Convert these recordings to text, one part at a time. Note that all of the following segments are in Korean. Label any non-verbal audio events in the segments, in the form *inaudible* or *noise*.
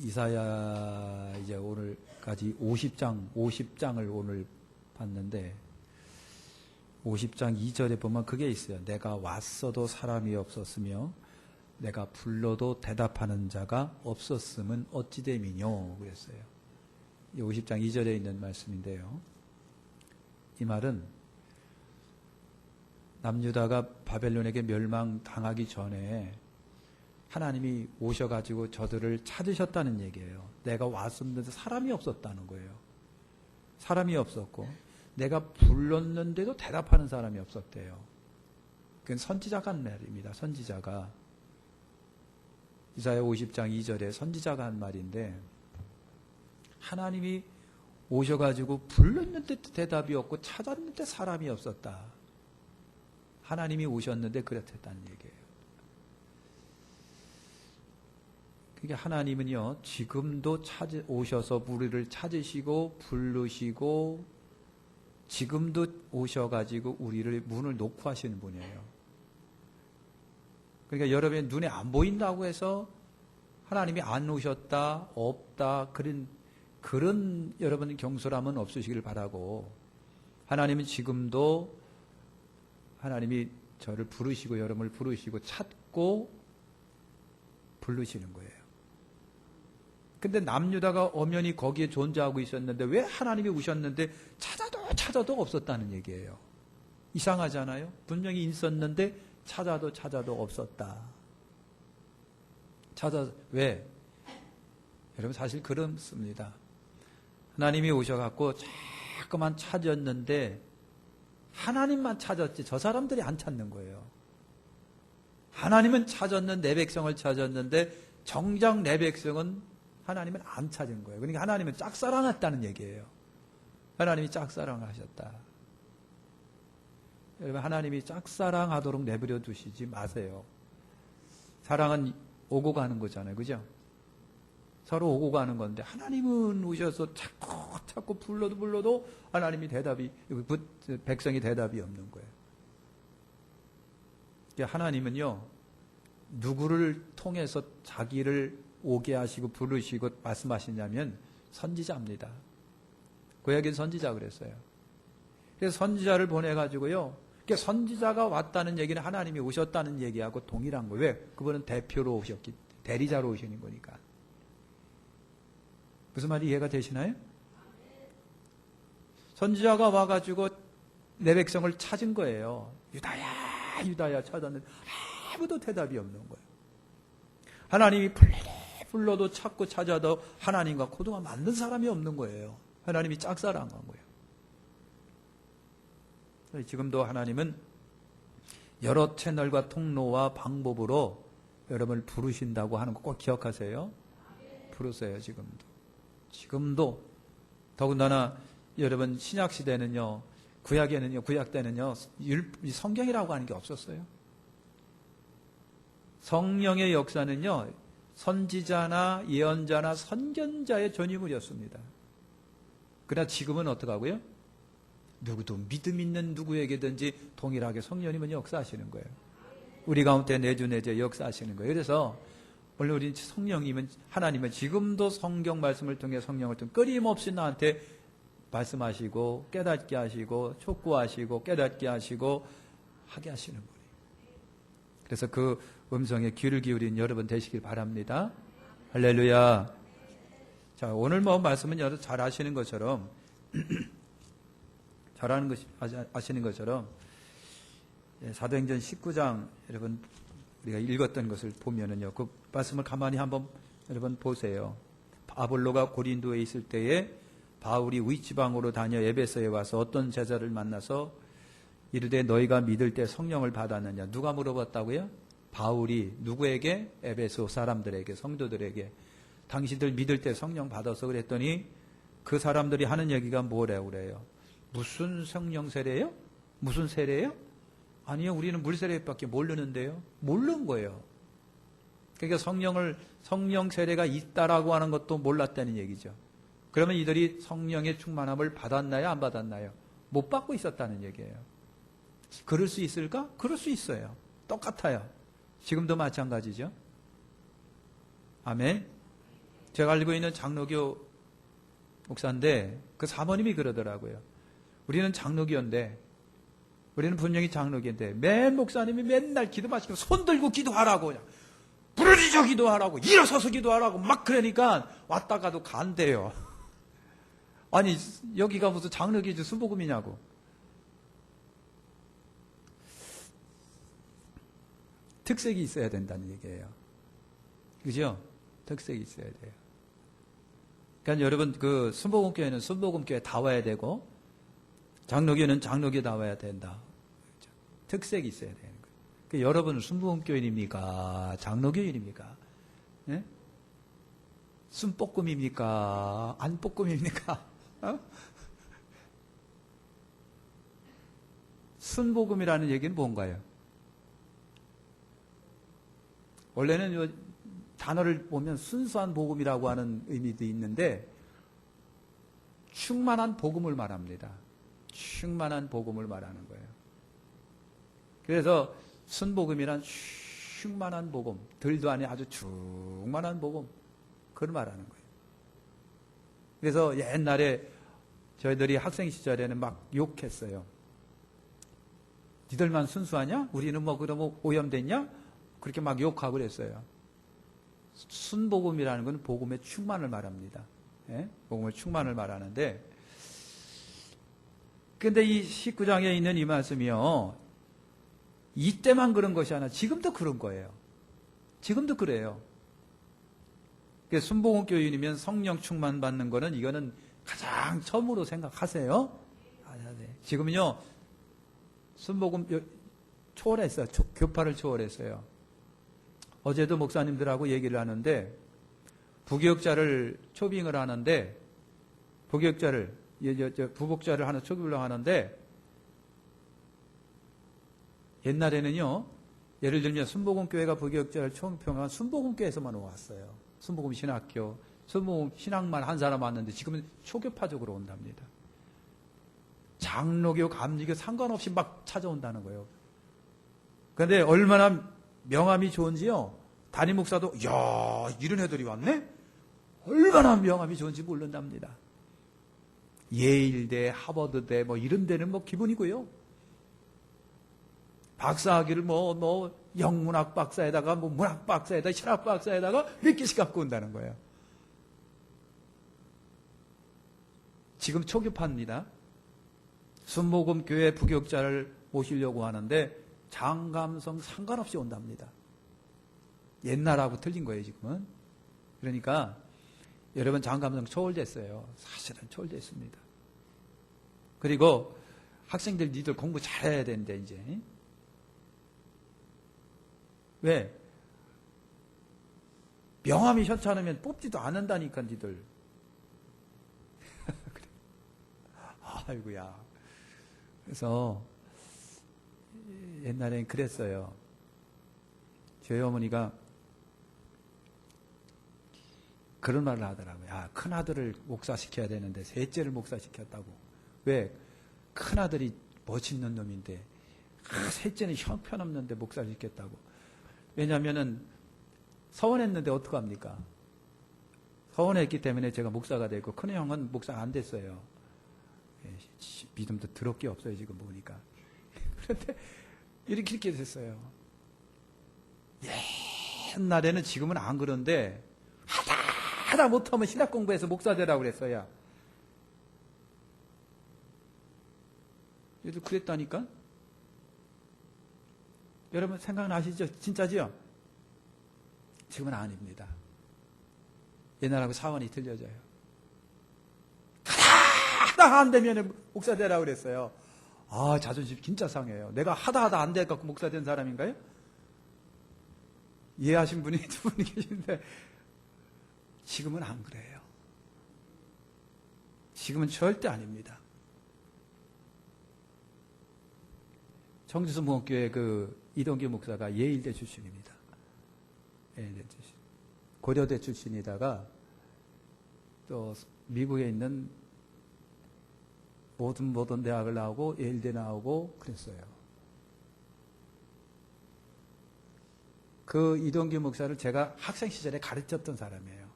이사야 이제 오늘까지 50장, 50장을 오늘 봤는데 50장 2절에 보면 그게 있어요. 내가 왔어도 사람이 없었으며 내가 불러도 대답하는 자가 없었음은 어찌 됨이뇨 그랬어요. 이 50장 2절에 있는 말씀인데요. 이 말은 남유다가 바벨론에게 멸망당하기 전에 하나님이 오셔가지고 저들을 찾으셨다는 얘기예요. 내가 왔었는데 사람이 없었다는 거예요. 사람이 없었고, 내가 불렀는데도 대답하는 사람이 없었대요. 그건 선지자가 한 말입니다. 선지자가. 이사야 50장 2절에 선지자가 한 말인데, 하나님이 오셔가지고 불렀는데 대답이 없고 찾았는데 사람이 없었다. 하나님이 오셨는데 그랬다는 얘기예요. 그게 하나님은요, 지금도 찾 오셔서 우리를 찾으시고, 부르시고, 지금도 오셔가지고 우리를 문을 놓고 하시는 분이에요. 그러니까 여러분의 눈에 안 보인다고 해서 하나님이 안 오셨다, 없다, 그런, 그런 여러분 경솔함은 없으시길 바라고, 하나님은 지금도 하나님이 저를 부르시고, 여러분을 부르시고, 찾고, 부르시는 거예요. 근데 남유다가 엄연히 거기에 존재하고 있었는데 왜 하나님이 오셨는데 찾아도 찾아도 없었다는 얘기예요. 이상하잖아요. 분명히 있었는데 찾아도 찾아도 없었다. 찾아 왜? 여러분 사실 그렇습니다. 하나님이 오셔갖고 자꾸만 찾았는데 하나님만 찾았지 저 사람들이 안 찾는 거예요. 하나님은 찾았는 내 백성을 찾았는데 정작 내 백성은 하나님은 안 찾은 거예요. 그러니까 하나님은 짝사랑했다는 얘기예요. 하나님이 짝사랑하셨다. 여러분 하나님이 짝사랑하도록 내버려 두시지 마세요. 사랑은 오고 가는 거잖아요. 그죠? 서로 오고 가는 건데 하나님은 오셔서 자꾸 자꾸 불러도 불러도 하나님이 대답이 백성이 대답이 없는 거예요. 하나님은요 누구를 통해서 자기를 오게 하시고 부르시고 말씀하시냐면 선지자입니다. 구약의 선지자 그랬어요. 그래서 선지자를 보내가지고요. 선지자가 왔다는 얘기는 하나님이 오셨다는 얘기하고 동일한 거예요. 왜? 그분은 대표로 오셨기, 대리자로 오시는 거니까. 무슨 말이 이해가 되시나요? 선지자가 와가지고 내 백성을 찾은 거예요. 유다야, 유다야 찾았는데 아무도 대답이 없는 거예요. 하나님이 불러도 불러도 찾고 찾아도 하나님과 코드가 맞는 사람이 없는 거예요. 하나님이 짝사랑한 거예요. 지금도 하나님은 여러 채널과 통로와 방법으로 여러분을 부르신다고 하는 거 꼭 기억하세요. 부르세요, 지금도. 지금도. 더군다나 여러분 신약 시대는요, 구약에는요, 구약 때는요, 성경이라고 하는 게 없었어요. 성령의 역사는요, 선지자나 예언자나 선견자의 전유물이었습니다. 그러나 지금은 어떡하고요? 누구도 믿음 있는 누구에게든지 동일하게 성령님은 역사하시는 거예요. 우리 가운데 내주내주 역사하시는 거예요. 그래서 원래 우리 성령님은 하나님은 지금도 성경 말씀을 통해 성령을 통해 끊임없이 나한테 말씀하시고 깨닫게 하시고 촉구하시고 깨닫게 하시고 하게 하시는 분이에요. 그래서 그 음성에 귀를 기울인 여러분 되시길 바랍니다. 할렐루야. 자, 오늘 뭐 말씀은 여러분 잘 아시는 것처럼, *clears throat* 잘하는 것, 아시는 것처럼, 예, 사도행전 19장, 여러분, 우리가 읽었던 것을 보면은요, 그 말씀을 가만히 한번 여러분 보세요. 아볼로가 고린도에 있을 때에 바울이 위지방으로 다녀 에베소에 와서 어떤 제자를 만나서 이르되 너희가 믿을 때 성령을 받았느냐? 누가 물어봤다고요? 바울이 누구에게? 에베소 사람들에게, 성도들에게. 당신들 믿을 때 성령 받아서 그랬더니 그 사람들이 하는 얘기가 뭐래요, 그래요? 무슨 성령 세례예요? 무슨 세례예요? 아니요, 우리는 물 세례밖에 모르는데요. 모르는 거예요. 그러니까 성령을 성령 세례가 있다라고 하는 것도 몰랐다는 얘기죠. 그러면 이들이 성령의 충만함을 받았나요, 안 받았나요? 못 받고 있었다는 얘기예요. 그럴 수 있을까? 그럴 수 있어요. 똑같아요. 지금도 마찬가지죠. 아멘. 제가 알고 있는 장로교 목사인데 그 사모님이 그러더라고요. 우리는 장로교인데 우리는 분명히 장로교인데 맨 목사님이 맨날 기도 마시고 손 들고 기도하라고 그냥 부르짖어 기도하라고 일어서서 기도하라고 막 그러니까 왔다가도 간대요. *laughs* 아니 여기가 무슨 장로교지 순복음이냐고. 특색이 있어야 된다는 얘기예요. 그죠? 특색이 있어야 돼요. 그러니까 여러분 그 순복음 교회는 순복음 교회 다 와야 되고 장로교는 장로교 다 와야 된다. 그죠? 특색이 있어야 되는 거예요. 그 여러분은 순복음 교인입니까? 장로교인입니까? 예? 순볶음입니까? 안볶음입니까? *laughs* 어? 순복음이라는 얘기는 뭔가요? 원래는 요 단어를 보면 순수한 복음이라고 하는 의미도 있는데 충만한 복음을 말합니다. 충만한 복음을 말하는 거예요. 그래서 순복음이란 충만한 복음, 들도 아니 아주 충만한 복음, 그걸 말하는 거예요. 그래서 옛날에 저희들이 학생 시절에는 막 욕했어요. 니들만 순수하냐? 우리는 뭐 그러면 오염됐냐? 그렇게 막 욕하고 그랬어요. 순복음이라는 것은 복음의 충만을 말합니다. 예? 복음의 충만을 말하는데, 근데 이 19장에 있는 이 말씀이요. 이때만 그런 것이 아니라 지금도 그런 거예요. 지금도 그래요. 그러니까 순복음 교인이면 성령 충만 받는 거는 이거는 가장 처음으로 생각하세요. 지금은요, 순복음 초월했어요. 교파를 초월했어요. 어제도 목사님들하고 얘기를 하는데 부교육자를 초빙을 하는데 부교육자를 부복자를 하나 초빙을 하는데 옛날에는요 예를 들면 순복음 교회가 부교육자를 초빙하면 순복음 교회에서만 왔어요. 순복음 신학교, 순복음 신학만 한 사람 왔는데 지금은 초교파적으로 온답니다. 장로교, 감리교 상관없이 막 찾아온다는 거예요. 그런데 얼마나 명함이 좋은지요. 담임 목사도 야 이런 애들이 왔네. 얼마나 명함이 좋은지 모른답니다. 예일대, 하버드대 뭐 이런 데는 뭐 기본이고요. 박사학위를 뭐, 뭐, 영문학 박사에다가, 뭐, 문학 박사에다가, 신학 박사에다가 몇 개씩 갖고 온다는 거예요. 지금 초급합니다. 순복음 교회 부교육자를 모시려고 하는데, 장감성 상관없이 온답니다. 옛날하고 틀린 거예요, 지금은. 그러니까 여러분 장감성 초월됐어요. 사실은 초월됐습니다. 그리고 학생들 니들 공부 잘해야 되는데 이제 왜? 명함이 현찮으면 뽑지도 않는다니까 니들. *laughs* 아이고야. 그래서 옛날엔 그랬어요. 저희 어머니가 그런 말을 하더라고요. 야, 큰아들을 목사시켜야 되는데 셋째를 목사시켰다고. 왜? 큰아들이 멋있는 놈인데 아, 셋째는 형편없는데 목사시켰다고. 왜냐하면 서원했는데 어떡합니까? 서원했기 때문에 제가 목사가 됐고 큰 형은 목사 안 됐어요. 예, 믿음도 더럽게 없어요 지금 보니까. *laughs* 그런데 이렇게 이렇게 됐어요. 옛날에는 지금은 안 그런데 하다 못하면 신학 공부해서 목사 되라고 그랬어요. 얘도 그랬다니까? 여러분 생각나시죠? 진짜지요? 지금은 아닙니다. 옛날하고 사원이 틀려져요. 하다 안 되면 목사 되라고 그랬어요. 아, 자존심 진짜 상해요. 내가 하다 하다 안 돼갖고 목사 된 사람인가요? 이해하신 분이 *laughs* 두 분이 계신데, 지금은 안 그래요. 지금은 절대 아닙니다. 청주수 목교회 그 이동규 목사가 예일대 출신입니다. 예일대 출신. 고려대 출신이다가 또 미국에 있는 모든 모든 대학을 나오고 예일대 나오고 그랬어요. 그 이동규 목사를 제가 학생 시절에 가르쳤던 사람이에요.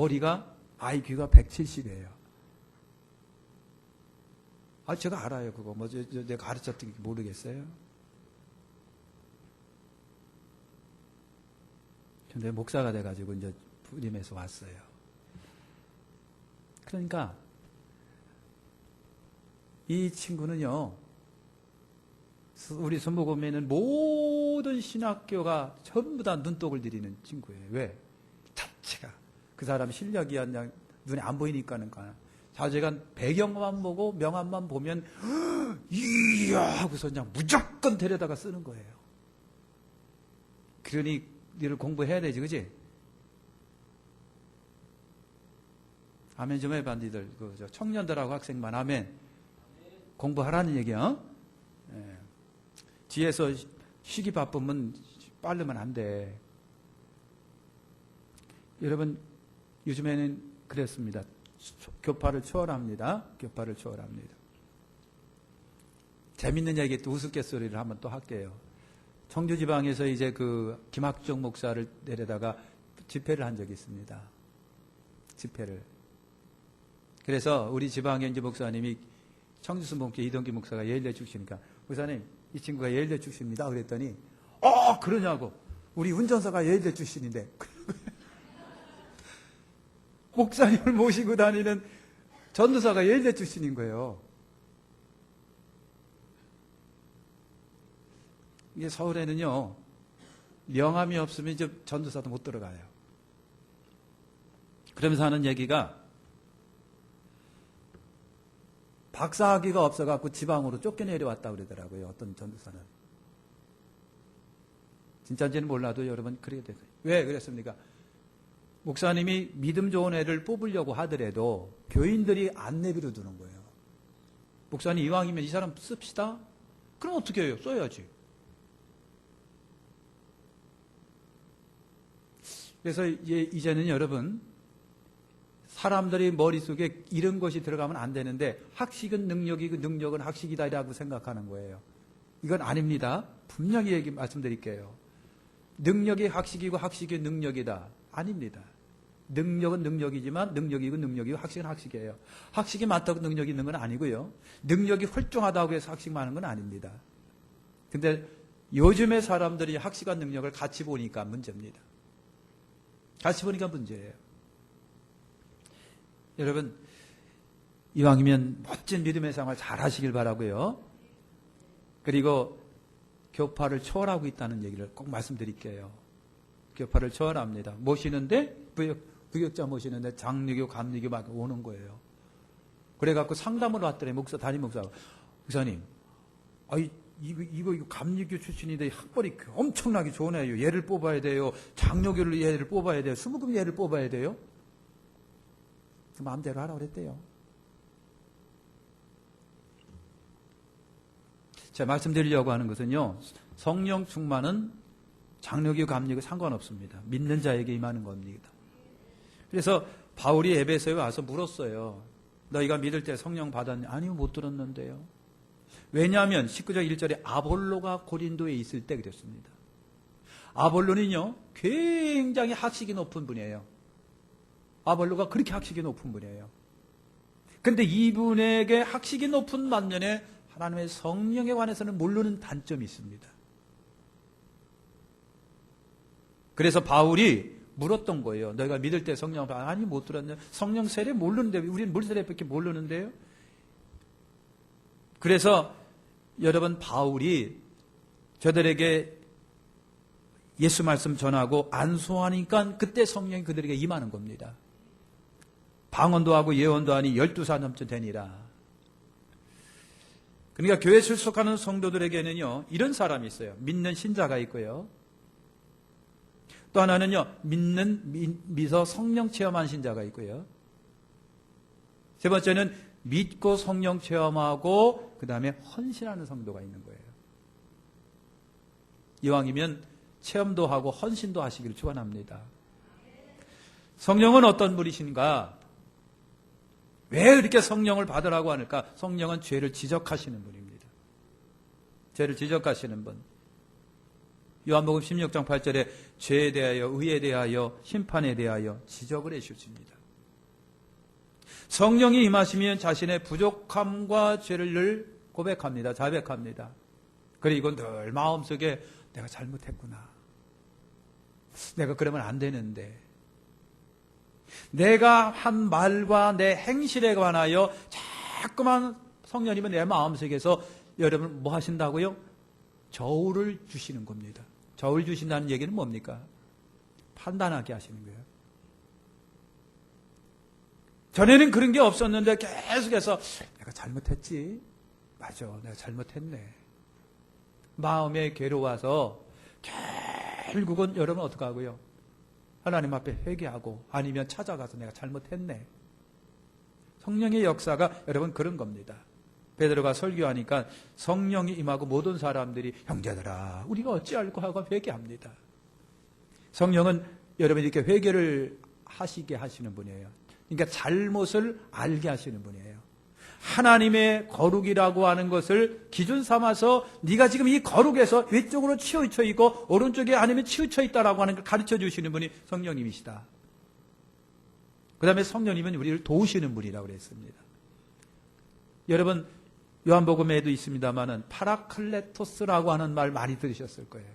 머리가 IQ가 170이에요. 아, 제가 알아요, 그거. 뭐, 저, 저, 내가 가르쳤던 게 모르겠어요. 근데 목사가 돼가지고 이제 부림에서 왔어요. 그러니까, 이 친구는요, 우리 선무고면은 모든 신학교가 전부 다 눈독을 들이는 친구예요. 왜? 그 사람 실력이 그냥 눈에 안 보이니까는. 자제간 배경만 보고 명함만 보면, *gasps* 이야! 하고서 그냥 무조건 데려다가 쓰는 거예요. 그러니, 니를 공부해야 되지, 그지? 아멘 좀 해봐, 니들. 그, 저 청년들하고 학생만 아멘. 공부하라는 얘기야, 어? 예. 뒤에서 쉬기 바쁘면 빠르면 안 돼. 여러분, 요즘에는 그랬습니다. 교파를 초월합니다. 교파를 초월합니다. 재밌는 얘기 또 우스갯소리를 한번 또 할게요. 청주 지방에서 이제 그 김학종 목사를 내려다가 집회를 한 적이 있습니다. 집회를. 그래서 우리 지방에 이제 목사님이 청주 순복교 이동기 목사가 예일대 출신이니까 목사님 이 친구가 예일대 출신입니다. 그랬더니 어 그러냐고 우리 운전사가 예일대 출신인데 목사님을 모시고 다니는 전도사가 예일대 출신인 거예요. 이게 서울에는요 명함이 없으면 이제 전도사도 못 들어가요. 그러면서 하는 얘기가 박사학위가 없어갖고 지방으로 쫓겨내려왔다 그러더라고요. 어떤 전도사는. 진짜인지는 몰라도 여러분 그렇게 됐어요. 왜 그랬습니까? 목사님이 믿음 좋은 애를 뽑으려고 하더라도 교인들이 안 내비려 두는 거예요. 목사님 이왕이면 이 사람 씁시다? 그럼 어떻게 해요? 써야지. 그래서 이제 이제는 여러분 사람들이 머릿속에 이런 것이 들어가면 안 되는데 학식은 능력이고 능력은 학식이다라고 생각하는 거예요. 이건 아닙니다. 분명히 얘기 말씀드릴게요. 능력이 학식이고 학식이 능력이다. 아닙니다. 능력은 능력이지만 능력이고 능력이고 학식은 학식이에요. 학식이 많다고 능력이 있는 건 아니고요. 능력이 훌륭하다고 해서 학식 많은 건 아닙니다. 근데 요즘의 사람들이 학식과 능력을 같이 보니까 문제입니다. 같이 보니까 문제예요. 여러분, 이왕이면 멋진 믿음의 생활 잘 하시길 바라고요. 그리고 교파를 초월하고 있다는 얘기를 꼭 말씀드릴게요. 교파를 초월합니다. 모시는데 부역, 부역자 모시는데 장류교, 감리교 막 오는 거예요. 그래갖고 상담을 왔더니 목사, 담임 목사가 목사님, 아이 이거, 이거, 이거 감리교 출신인데 학벌이 엄청나게 좋은 애요. 얘를 뽑아야 돼요. 장로교를 얘를 뽑아야 돼요. 수무금 얘를 뽑아야 돼요. 그 마음대로 하라고 그랬대요. 제가 말씀드리려고 하는 것은요. 성령 충만은 장로교 감리교 상관없습니다. 믿는 자에게 임하는 겁니다. 그래서 바울이 에베소에 와서 물었어요. 너희가 믿을 때 성령 받았냐? 아니요, 못 들었는데요. 왜냐하면 19장 1절에 아볼로가 고린도에 있을 때 그랬습니다. 아볼로는요, 굉장히 학식이 높은 분이에요. 아볼로가 그렇게 학식이 높은 분이에요. 근데 이분에게 학식이 높은 반면에 하나님의 성령에 관해서는 모르는 단점이 있습니다. 그래서 바울이 물었던 거예요. 너희가 믿을 때 성령, 아니, 못 들었냐? 성령 세례 모르는데, 우리는 물 세례밖에 모르는데요? 그래서 여러분, 바울이 저들에게 예수 말씀 전하고 안수하니까 그때 성령이 그들에게 임하는 겁니다. 방언도 하고 예언도 하니 열두 살 넘쯤 되니라. 그러니까 교회 출석하는 성도들에게는요, 이런 사람이 있어요. 믿는 신자가 있고요. 또 하나는요, 믿는, 믿어 성령 체험한 신자가 있고요. 세 번째는 믿고 성령 체험하고, 그 다음에 헌신하는 성도가 있는 거예요. 이왕이면 체험도 하고 헌신도 하시기를 축원합니다. 성령은 어떤 분이신가? 왜 이렇게 성령을 받으라고 하니까? 성령은 죄를 지적하시는 분입니다. 죄를 지적하시는 분. 요한복음 16장 8절에 죄에 대하여 의에 대하여 심판에 대하여 지적을 해 주십니다. 성령이 임하시면 자신의 부족함과 죄를 늘 고백합니다. 자백합니다. 그리고 늘 마음속에 내가 잘못했구나. 내가 그러면 안 되는데. 내가 한 말과 내 행실에 관하여 자꾸만 성령님은 내 마음속에서 여러분 뭐 하신다고요? 저울을 주시는 겁니다. 저울 주신다는 얘기는 뭡니까? 판단하게 하시는 거예요. 전에는 그런 게 없었는데 계속해서 내가 잘못했지. 맞아. 내가 잘못했네. 마음에 괴로워서 결국은 여러분 어떡 하고요? 하나님 앞에 회개하고 아니면 찾아가서 내가 잘못했네. 성령의 역사가 여러분 그런 겁니다. 베드로가 설교하니까 성령이 임하고 모든 사람들이 형제들아 우리가 어찌할까 하고 회개합니다. 성령은 여러분 이렇게 회개를 하시게 하시는 분이에요. 그러니까 잘못을 알게 하시는 분이에요. 하나님의 거룩이라고 하는 것을 기준 삼아서 네가 지금 이 거룩에서 왼쪽으로 치우쳐 있고 오른쪽에 아니면 치우쳐 있다라고 하는 걸 가르쳐 주시는 분이 성령님이시다. 그 다음에 성령님은 우리를 도우시는 분이라고 그랬습니다. 여러분 요한복음에도 있습니다만은 파라클레토스라고 하는 말 많이 들으셨을 거예요.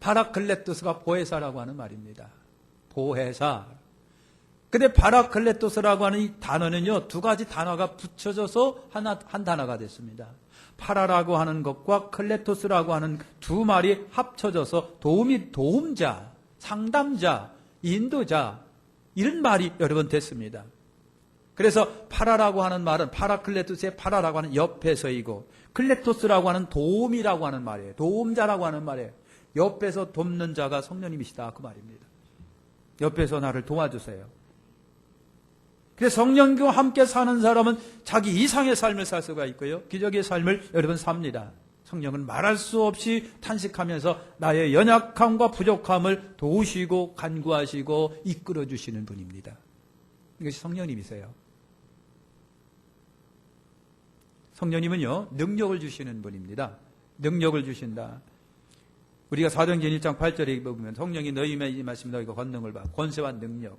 파라클레토스가 보혜사라고 하는 말입니다. 보혜사. 근데 파라클레토스라고 하는 이 단어는요, 두 가지 단어가 붙여져서 하나, 한 단어가 됐습니다. 파라라고 하는 것과 클레토스라고 하는 두 말이 합쳐져서 도움이, 도움자, 상담자, 인도자, 이런 말이 여러 번 됐습니다. 그래서 파라라고 하는 말은 파라클레토스의 파라라고 하는 옆에서이고, 클레토스라고 하는 도움이라고 하는 말이에요. 도움자라고 하는 말이에요. 옆에서 돕는 자가 성령님이시다. 그 말입니다. 옆에서 나를 도와주세요. 그래서 성령과 함께 사는 사람은 자기 이상의 삶을 살 수가 있고요. 기적의 삶을 여러분 삽니다. 성령은 말할 수 없이 탄식하면서 나의 연약함과 부족함을 도우시고 간구하시고 이끌어 주시는 분입니다. 이것이 성령님이세요. 성령님은요, 능력을 주시는 분입니다. 능력을 주신다. 우리가 사도행전 1장 8절에 보면 성령이 너희에게 임하시면 너희가 권능을 받 권세와 능력.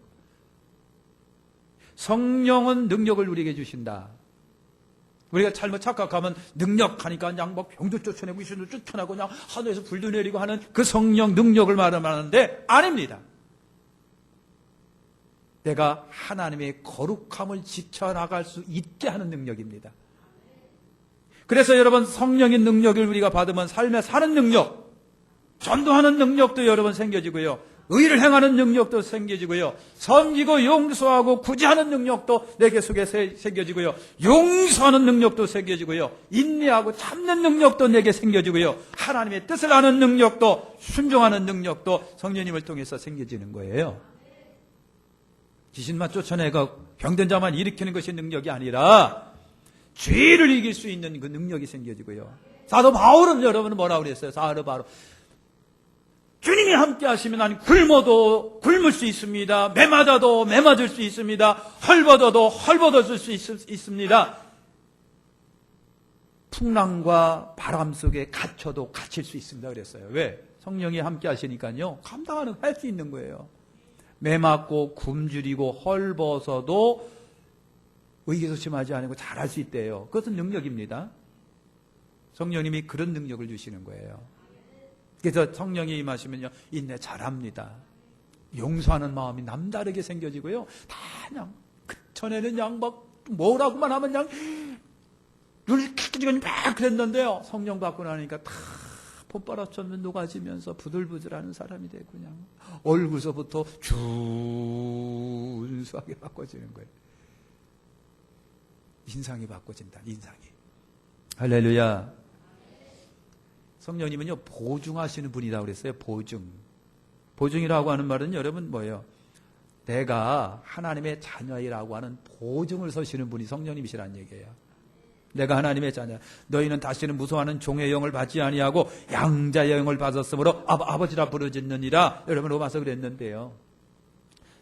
성령은 능력을 우리에게 주신다. 우리가 잘못 착각하면 능력하니까 그냥 뭐 병도 쫓아내고 귀신도 쫓아내고 그냥 하늘에서 불도 내리고 하는 그 성령 능력을 말하는데 아닙니다. 내가 하나님의 거룩함을 지켜나갈 수 있게 하는 능력입니다. 그래서 여러분 성령의 능력을 우리가 받으면 삶에 사는 능력, 전도하는 능력도 여러분 생겨지고요. 의를 행하는 능력도 생겨지고요. 섬기고 용서하고 구제하는 능력도 내게 속에 생겨지고요. 용서하는 능력도 생겨지고요. 인내하고 참는 능력도 내게 생겨지고요. 하나님의 뜻을 아는 능력도 순종하는 능력도 성령님을 통해서 생겨지는 거예요. 귀신만 쫓아내고 병든 자만 일으키는 것이 능력이 아니라 죄를 이길 수 있는 그 능력이 생겨지고요. 사도 바울은 여러분은 뭐라고 그랬어요? 사도 바울. 주님이 함께 하시면 난 굶어도 굶을 수 있습니다. 매맞아도 매맞을 수 있습니다. 헐벗어도 헐벗어질 수 있, 있습니다. 풍랑과 바람 속에 갇혀도 갇힐 수 있습니다. 그랬어요. 왜? 성령이 함께 하시니까요. 감당하는 할 수 있는 거예요. 매맞고 굶주리고 헐벗어도 의기소침하지 않고 잘할 수 있대요. 그것은 능력입니다. 성령님이 그런 능력을 주시는 거예요. 그래서 성령이 임하시면요, 인내 잘합니다. 용서하는 마음이 남다르게 생겨지고요. 다 그냥, 그 전에는 그냥 막, 뭐라고만 하면 그냥, 눈을 크게 막 그랬는데요. 성령 받고 나니까 다 폼바라처럼 녹아지면서 부들부들하는 사람이 되고 그냥 얼굴서부터 준수하게 바꿔지는 거예요. 인상이 바꿔진다, 인상이. 할렐루야. 성령님은요, 보증하시는 분이라고 그랬어요, 보증. 보증이라고 하는 말은 여러분 뭐예요? 내가 하나님의 자녀이라고 하는 보증을 서시는 분이 성령님이시라는 얘기예요. 내가 하나님의 자녀. 너희는 다시는 무서워하는 종의 영을 받지 아니하고 양자의 영을 받았으므로 아, 버지라 부르짖느니라. 여러분 로마서 그랬는데요.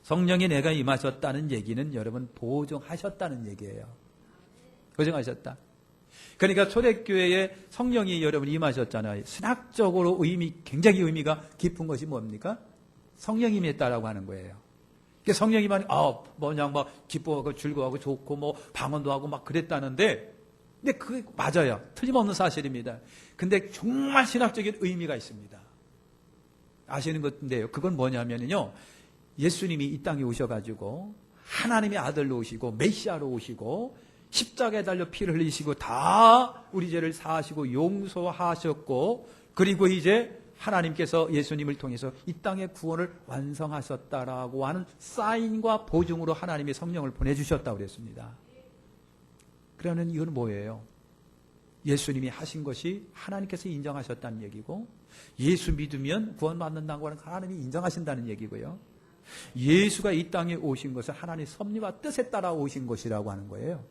성령이 내가 임하셨다는 얘기는 여러분 보증하셨다는 얘기예요. 보증하셨다. 그러니까 초대교회에 성령이 여러분 임하셨잖아요. 신학적으로 의미, 굉장히 의미가 깊은 것이 뭡니까? 성령이 임했다라고 하는 거예요. 그러니까 성령이만, 아, 뭐냐, 막 기뻐하고 즐거워하고 좋고 뭐 방언도 하고 막 그랬다는데, 근데 그게 맞아요. 틀림없는 사실입니다. 근데 정말 신학적인 의미가 있습니다. 아시는 건데요. 그건 뭐냐면요. 예수님이 이 땅에 오셔가지고 하나님의 아들로 오시고 메시아로 오시고 십자가에 달려 피를 흘리시고 다 우리 죄를 사하시고 용서하셨고 그리고 이제 하나님께서 예수님을 통해서 이 땅의 구원을 완성하셨다라고 하는 사인과 보증으로 하나님의 성령을 보내주셨다고 그랬습니다. 그러면 이건 뭐예요? 예수님이 하신 것이 하나님께서 인정하셨다는 얘기고 예수 믿으면 구원받는다고 하는 하나님이 인정하신다는 얘기고요. 예수가 이 땅에 오신 것은 하나님의 섭리와 뜻에 따라 오신 것이라고 하는 거예요.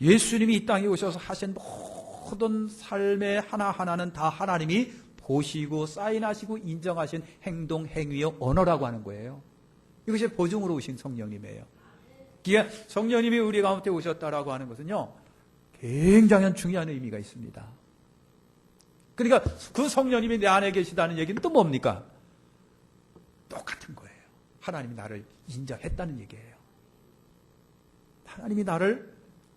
예수님이 이 땅에 오셔서 하신 모든 삶의 하나하나는 다 하나님이 보시고 사인하시고 인정하신 행동, 행위의 언어라고 하는 거예요. 이것이 보증으로 오신 성령님이에요. 기에 성령님이 우리 가운데 오셨다라고 하는 것은요, 굉장히 중요한 의미가 있습니다. 그러니까 그 성령님이 내 안에 계시다는 얘기는 또 뭡니까? 똑같은 거예요. 하나님이 나를 인정했다는 얘기예요. 하나님이 나를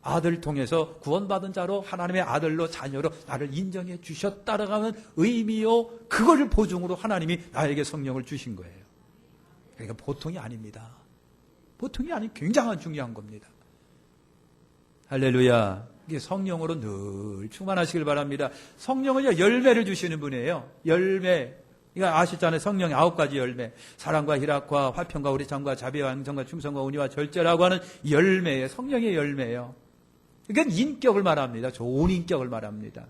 아들 통해서 구원받은 자로 하나님의 아들로 자녀로 나를 인정해 주셨다라고 하는 의미요 그걸 보증으로 하나님이 나에게 성령을 주신 거예요. 그러니까 보통이 아닙니다. 보통이 아닌 굉장한 중요한 겁니다. 할렐루야. 이게 성령으로 늘 충만하시길 바랍니다. 성령은요, 열매를 주시는 분이에요. 열매. 이거 아시잖아요. 성령의 아홉 가지 열매. 사랑과 희락과 화평과 우리창과 자비와 양성과 충성과 운이와 절제라고 하는 열매예요. 성령의 열매예요. 이건 인격을 말합니다. 좋은 인격을 말합니다.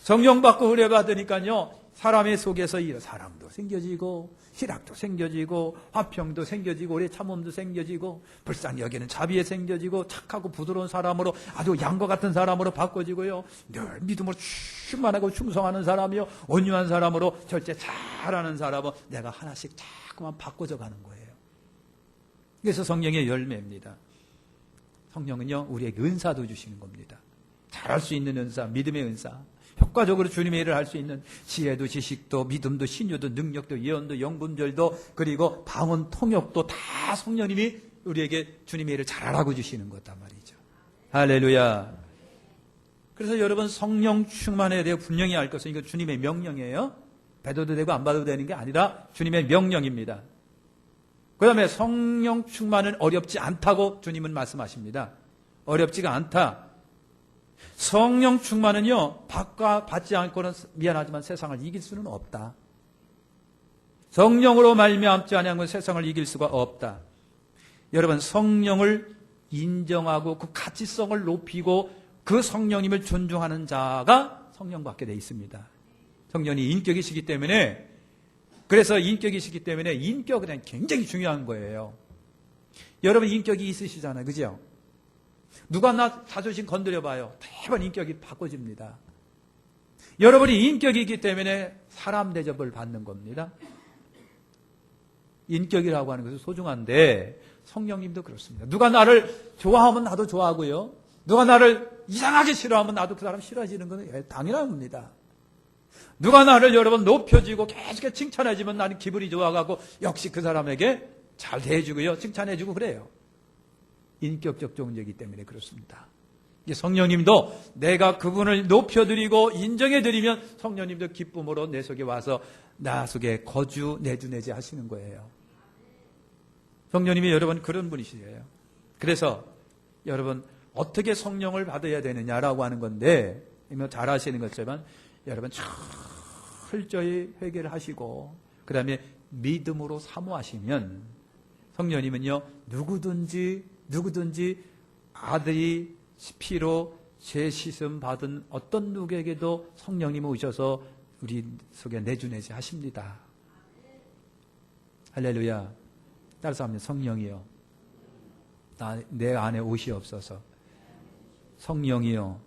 성령 받고 은혜 받으니까요, 사람의 속에서 이 사랑도 생겨지고, 희락도 생겨지고, 화평도 생겨지고, 오래 참음도 생겨지고, 불쌍히 여기는 자비에 생겨지고, 착하고 부드러운 사람으로 아주 양과 같은 사람으로 바꿔지고요, 늘 믿음으로 충만하고 충성하는 사람이요, 온유한 사람으로 절제 잘하는 사람은 내가 하나씩 자꾸만 바꿔져 가는 거예요. 그래서 성령의 열매입니다. 성령은요, 우리에게 은사도 주시는 겁니다. 잘할 수 있는 은사, 믿음의 은사. 효과적으로 주님의 일을 할 수 있는 지혜도 지식도 믿음도 신유도 능력도 예언도 영분별도 그리고 방언 통역도 다 성령님이 우리에게 주님의 일을 잘하라고 주시는 거단 말이죠. 할렐루야. 그래서 여러분 성령 충만에 대해 분명히 알 것은 이거 주님의 명령이에요. 배도도 되고 안 받아도 되는 게 아니라 주님의 명령입니다. 그 다음에 성령 충만은 어렵지 않다고 주님은 말씀하십니다. 어렵지가 않다. 성령 충만은요, 받과 받지 않고는 미안하지만 세상을 이길 수는 없다. 성령으로 말미암지 아니하면 세상을 이길 수가 없다. 여러분 성령을 인정하고 그 가치성을 높이고 그 성령님을 존중하는 자가 성령 받게 돼 있습니다. 성령이 인격이시기 때문에 그래서 인격이시기 때문에 인격은 굉장히 중요한 거예요. 여러분 인격이 있으시잖아요. 그죠? 누가 나 자존심 건드려 봐요. 대번 인격이 바꿔집니다. 여러분이 인격이 있기 때문에 사람 대접을 받는 겁니다. 인격이라고 하는 것은 소중한데 성령님도 그렇습니다. 누가 나를 좋아하면 나도 좋아하고요. 누가 나를 이상하게 싫어하면 나도 그 사람 싫어지는 것은 당연한 겁니다. 누가 나를 여러분 높여주고 계속 칭찬해주면 나는 기분이 좋아가고 역시 그 사람에게 잘 대해주고요. 칭찬해주고 그래요. 인격적 존재이기 때문에 그렇습니다. 성령님도 내가 그분을 높여드리고 인정해드리면 성령님도 기쁨으로 내 속에 와서 나 속에 거주 내주내지 하시는 거예요. 성령님이 여러분 그런 분이시에요. 그래서 여러분 어떻게 성령을 받아야 되느냐라고 하는 건데 잘 아시는 것처럼 여러분 철저히 회개를 하시고 그 다음에 믿음으로 사모하시면 성령님은요 누구든지 누구든지 아들이 피로 죄 씻음 받은 어떤 누구에게도 성령님이 오셔서 우리 속에 내주내지 하십니다. 할렐루야. 따라서 하면 성령이요. 나, 내 안에 오시옵소서. 성령이요.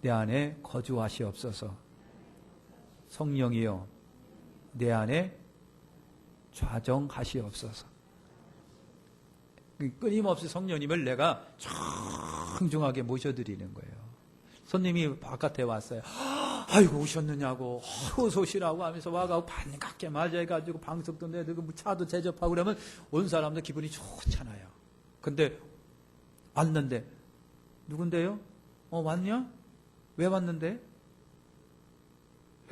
내 안에 거주하시옵소서. 성령이요. 내 안에 좌정하시옵소서. 끊임없이 성령님을 내가 청중하게 모셔드리는 거예요. 손님이 바깥에 왔어요. 아이고 오셨느냐고 어서 오시라고 하면서 와가고 반갑게 맞이해가지고 방석도 내들고 뭐 차도 제접하고 그러면 온 사람들 기분이 좋잖아요. 근데 왔는데 누군데요? 어 왔냐? 왜 왔는데?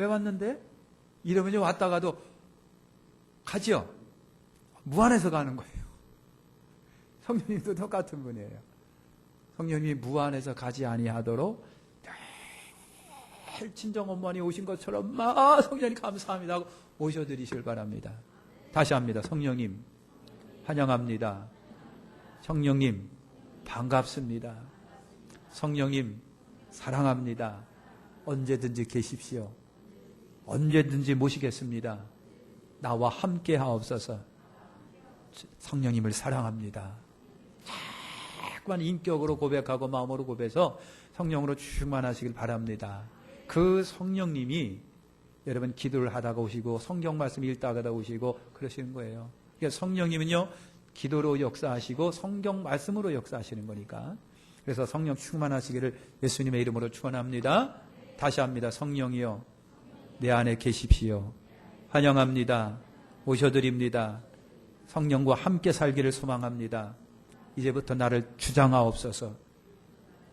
왜 왔는데? 이러면 왔다가도 가지요. 무안해서 가는 거예요. *laughs* 성령님도 똑같은 분이에요. 성령님이 무안해서 가지 아니하도록 늘 친정 어머니 오신 것처럼 막 성령님 감사합니다 하고 오셔드리실 바랍니다. 다시 합니다. 성령님 환영합니다. 성령님 반갑습니다. 성령님 사랑합니다. 언제든지 계십시오. 언제든지 모시겠습니다. 나와 함께 하옵소서. 성령님을 사랑합니다. 자꾸만 인격으로 고백하고 마음으로 고백해서 성령으로 충만하시길 바랍니다. 그 성령님이 여러분 기도를 하다가 오시고 성경 말씀 읽다가 오시고 그러시는 거예요. 그러니까 성령님은요 기도로 역사하시고 성경 말씀으로 역사하시는 거니까 그래서 성령 충만하시기를 예수님의 이름으로 축원합니다. 다시 합니다. 성령이요 내 안에 계십시오. 환영합니다. 오셔드립니다. 성령과 함께 살기를 소망합니다. 이제부터 나를 주장하옵소서.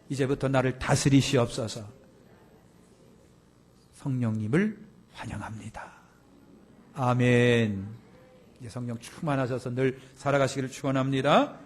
이제부터 나를 다스리시옵소서. 성령님을 환영합니다. 아멘. 이제 성령 충만하셔서 늘 살아가시기를 축원합니다.